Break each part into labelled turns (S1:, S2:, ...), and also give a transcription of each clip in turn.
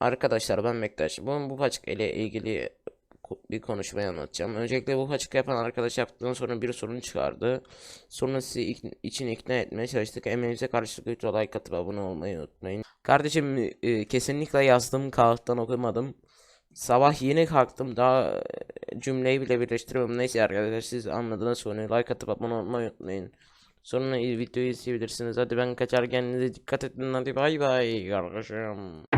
S1: Arkadaşlar ben Bektaş. Bugün bu paçka ile ilgili bir konuşmayı anlatacağım. Öncelikle bu paçka yapan arkadaş yaptıktan sonra bir sorun çıkardı. Sonra sizi ik- için ikna etmeye çalıştık. Emeğimize karşılık lütfen like atıp abone olmayı unutmayın. Kardeşim e, kesinlikle yazdığım kağıttan okumadım. Sabah yeni kalktım. Daha e, cümleyi bile birleştiremiyorum. Neyse arkadaşlar siz anladınız sonra like atıp abone olmayı unutmayın. Sonra videoyu izleyebilirsiniz. Hadi ben kaçar kendinize dikkat edin. Hadi bay bay kardeşim.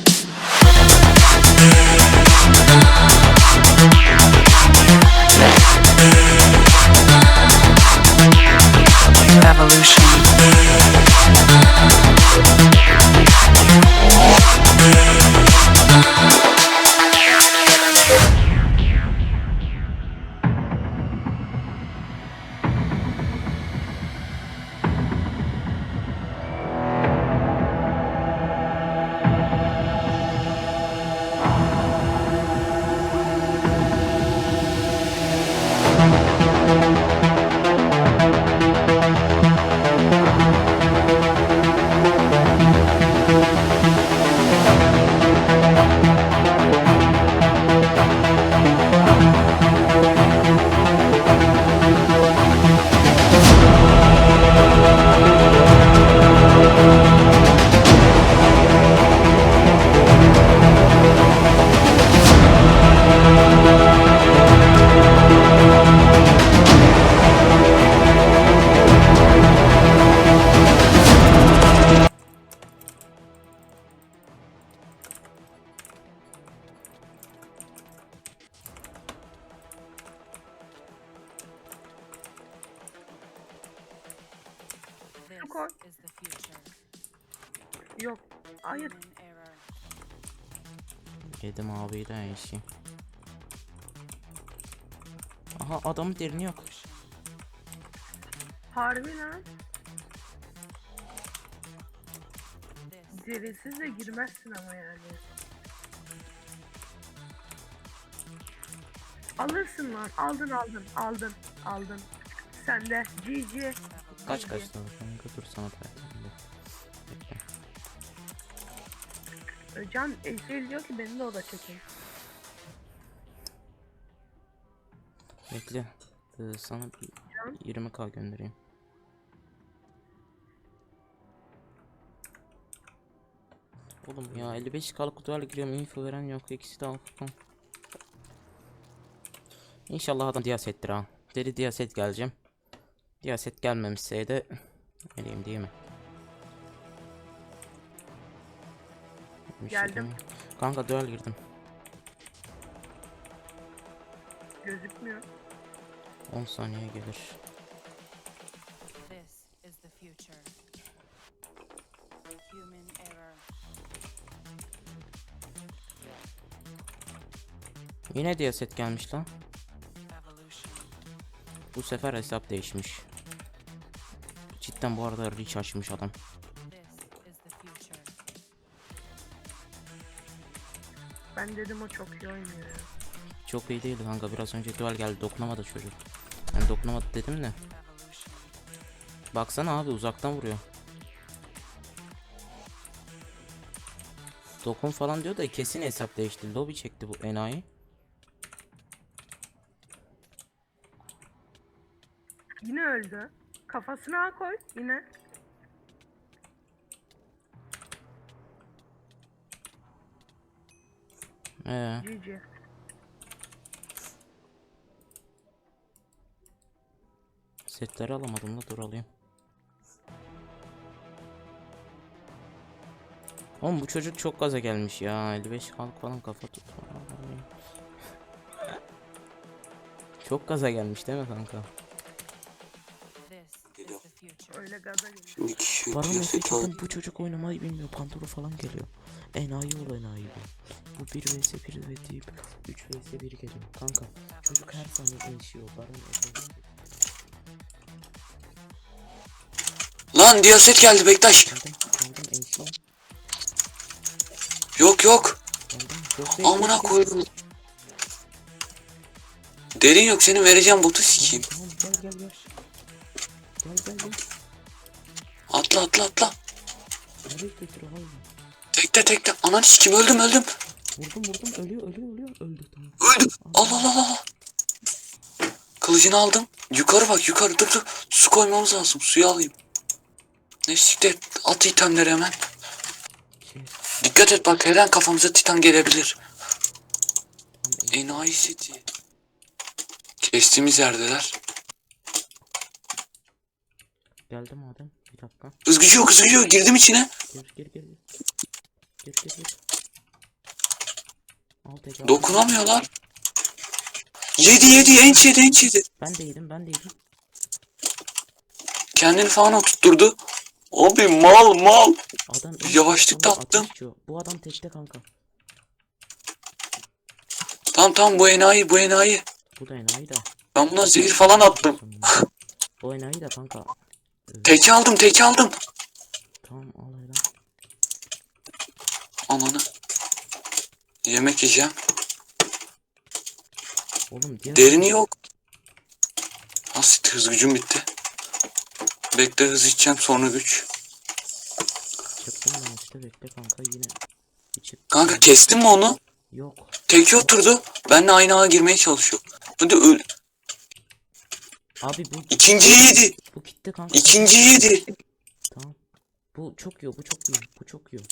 S2: Koy.
S3: is the future.
S2: Yok. Hayır.
S1: Yedim abi de işi. Aha adamın derini yok.
S2: Harbi lan. Derisiz de girmezsin ama yani. Alırsın lan. Aldın aldın. Aldın. Aldın. Sen de. GG.
S1: Kaç kaç tane kanka dur sana paylaşayım. Bekle.
S2: Can Eysel diyor ki beni de o da çekin.
S1: Bekle. Ee, sana bir 20k göndereyim. Oğlum ya 55k kutularla giriyorum info veren yok ikisi de aldım. İnşallah adam diyasettir ha. Dedi diyaset geleceğim. Diyaset gelmemişse de geleyim değil mi? Bir şey
S2: Geldim.
S1: demiyor. Kanka duel girdim.
S2: Gözükmüyor.
S1: 10 saniye gelir.
S3: This is the future. Human error.
S1: Yine diyaset gelmiş lan.
S3: Evolution.
S1: Bu sefer hesap değişmiş. Cidden bu arada reach açmış adam.
S2: Ben dedim o çok iyi oynuyor ya.
S1: Çok iyi değil kanka biraz önce duel geldi dokunamadı çocuk. Yani dokunamadı dedim de. Baksana abi uzaktan vuruyor. Dokun falan diyor da kesin hesap değişti. Lobby çekti bu enayi.
S2: Yine öldü. Kafasına koy yine.
S1: Ee,
S2: GG.
S1: setleri alamadım da dur alayım. Oğlum bu çocuk çok gaza gelmiş ya. 55 kalk falan kafa tut. Çok gaza gelmiş değil mi kanka?
S2: Öyle gaza geliyor.
S4: Şimdi kişi.
S1: Efekt'ten bu çocuk oynamayı bilmiyor. Pantoro falan geliyor. Enayi ol enayi bu. Bu 1 vs 1 ve deyip 3 vs 1 geliyor. Kanka çocuk her saniye değişiyor. Baron.
S4: Lan diğer set geldi Bektaş.
S1: Geldim geldim.
S4: Yok yok.
S1: Geldim.
S4: Amına koydum. Derin yok senin vereceğim botu sikeyim.
S1: Tamam gel gel. Gel
S4: Atla atla atla. Tekte tekte. Ananı sikeyim öldüm öldüm.
S1: Vurdum vurdum ölüyor ölüyor ölüyor öldü tamam.
S4: Öldüm. Allah Allah Allah. Kılıcını aldım. Yukarı bak yukarı dur dur. Su koymamız lazım. Suyu alayım. Ne siktir. At itemleri hemen.
S1: Şey
S4: Dikkat et bak her an kafamıza titan gelebilir. Enayi seti. Kestiğimiz yerdeler.
S1: geldim Adem bir dakika.
S4: Hız gücü yok hız gücü yok. Girdim içine.
S1: Gir gir gir gir. Gir gir. Al.
S4: Dokunamıyorlar. Yedi yedi enç yedi enç yedi.
S1: Ben de yedim ben de yedim.
S4: Kendini falan oturtturdu. Abi mal mal.
S1: Adam
S4: Yavaşlıkta attım.
S1: Bu adam tekte kanka.
S4: Tamam tamam bu enayi bu enayi.
S1: Bu da enayi de.
S4: Ben buna zehir falan attım.
S1: Bu enayi de kanka.
S4: Teki aldım teki aldım.
S1: Tamam al hele.
S4: Ananı. Yemek yiyeceğim.
S1: Oğlum diğer
S4: Derini yok. Asit hız gücüm bitti. Bekle hız içeceğim sonra güç.
S1: çıktım ben işte bekle kanka yine. İçip
S4: Kanka kestin mi onu?
S1: Yok.
S4: Teki oturdu. Benle aynı ağa girmeye çalışıyor. Hadi öl.
S1: Abi bu
S4: İkinciyi yedi.
S1: bu gitti kanka.
S4: İkinciyi yedi.
S1: Tamam. Bu çok yiyor bu çok yiyor. Bu çok yiyor.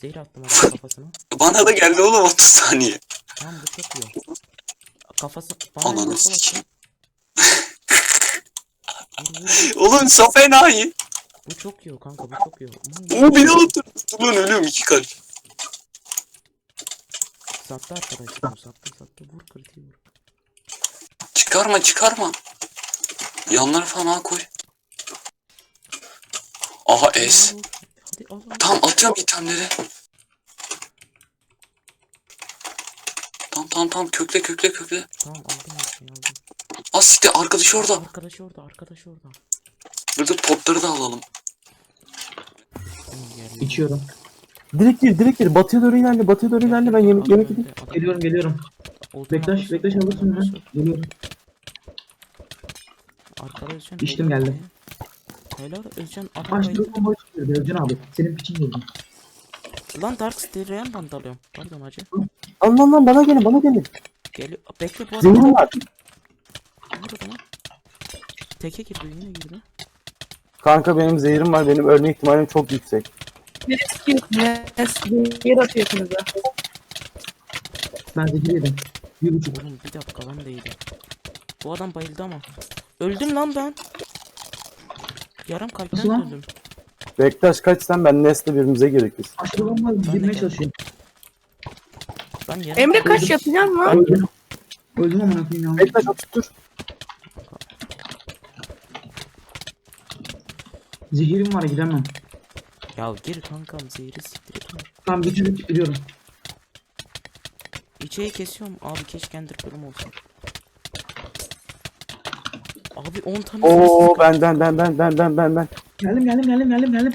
S1: Zehir attım adam kafasına.
S4: Bana da geldi oğlum 30 saniye.
S1: Tamam bu çok yiyor. Kafası bana
S4: Ananı
S1: elini
S4: sikeyim.
S1: Vur.
S4: Oğlum saf enayi.
S1: Bu çok yiyor kanka bu çok yiyor.
S4: O beni oturdu. Ulan ölüyorum iki kalp.
S1: Sattı arkadaşlar sattı sattı vur kritiği vur.
S4: Çıkarma çıkarma. Yanları falan koy. Aha
S1: vur. Hadi al al.
S4: Tamam atıyorum itemleri. Tamam tamam tamam kökle kökle kökle.
S1: Tamam aldım aldım.
S4: Asite arkadaş orada.
S1: Arkadaş orada arkadaş orada.
S4: Burada potları da alalım.
S5: İçiyorum.
S6: Direkt gir, direkt gir. Batıya doğru ilerle, batıya doğru ilerle. Ben yemek yemek
S1: adam-
S5: Geliyorum geliyorum. Bektaş, Bektaş alırsın hemen. Geliyorum.
S1: Arkada Özcan.
S5: İçtim,
S1: helal
S5: geldim.
S1: ya. Helal Özcan adam
S5: Açtı
S1: bayıldı.
S5: bomba çıkıyor Özcan abi. Senin piçin geldi.
S1: Lan Dark Stereo bant alıyorum. Pardon hacı.
S6: Lan lan lan bana gelin, bana gelin.
S1: Geliyor. Bekle bu adam.
S6: Zehrim var.
S1: Vur adamı. Teke girdi yine girdi.
S6: Kanka benim zehrim var. Benim ölme ihtimalim çok yüksek.
S2: Ne yer atıyorsunuz ya.
S5: Ben zehir yedim. Bir buçuk.
S1: Oğlum bir dakika lan değdi. Bu adam bayıldı ama. Öldüm lan ben. Yarım kalpten
S5: Nasıl lan?
S1: öldüm.
S6: Bektaş kaç sen ben Nesli birbirimize biz.
S5: Açtı bomba girmeye çalışıyorum.
S1: Ben yarım
S2: Emre kaç yapacaksın lan?
S5: Öldüm. Öldüm amına koyayım ya.
S6: Bektaş otur.
S5: Zehirim var gidemem.
S1: Ya gir kankam zehri siktir et.
S5: Tamam götürüp gidiyorum.
S1: İçeyi kesiyorum. Abi keşke ender durum olsun. Abi 10 tane
S6: Oo benden ben ben ben ben ben ben.
S5: Geldim geldim geldim geldim geldim.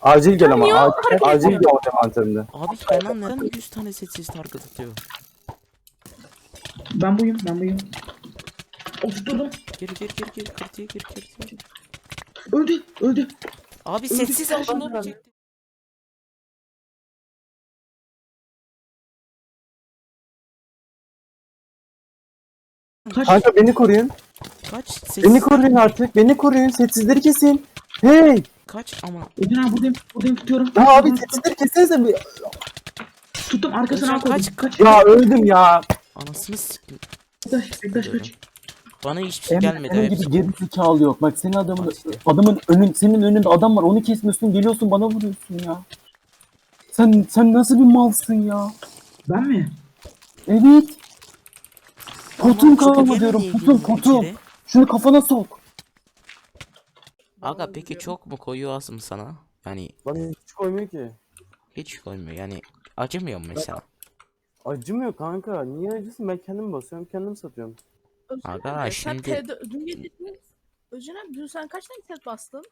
S6: Acil gel ama.
S2: Yok,
S6: Acil, acil gel o envanterinde.
S1: Abi Kenan neden 100 tane setsiz target atıyor?
S5: Ben buyum ben buyum. Oturturdum.
S1: Gir gir gir gir kritiğe gir gir.
S5: Öldü öldü.
S1: Abi
S5: Öldü,
S1: sessiz al şunu.
S5: Kaç.
S6: Kanka beni koruyun.
S1: Kaç ses.
S6: Beni koruyun artık. Beni koruyun. Setsizleri kesin. Hey.
S1: Kaç ama.
S5: Özcan abi buradayım. Buradayım tutuyorum.
S6: Ya abi
S5: Tuttum,
S6: setsizleri kessenize. bir-
S5: Tuttum arkasına koydum.
S1: kaç.
S5: Kaç.
S6: Ya öldüm ya.
S1: Anasını siktim.
S5: Bektaş, Bektaş kaç.
S1: Bana hiçbir şey
S6: Emre
S1: gelmedi.
S6: senin
S1: Hepsi.
S6: gibi geri zekalı yok. Bak senin adamın
S1: Bak işte.
S6: adamın önün senin önünde adam var. Onu kesmiyorsun. Geliyorsun bana vuruyorsun ya. Sen sen nasıl bir malsın ya?
S5: Ben mi?
S6: Evet. Potun
S1: Ama çok
S6: diyorum.
S1: gelmedi
S6: Potun
S1: ilgili
S6: potun.
S1: içeri.
S6: Şunu kafana sok.
S1: Aga peki çok mu koyuyor asım sana? Yani
S6: Bana hiç koymuyor ki.
S1: hiç koymuyor yani acımıyor mu mesela?
S6: Acımıyor kanka. Niye acısın? Ben kendim basıyorum, kendim satıyorum.
S7: Özcan
S1: Aga,
S7: abi,
S1: şimdi-
S7: Sen T4 dün gece Özcan abi dün sen kaç tane set bastın?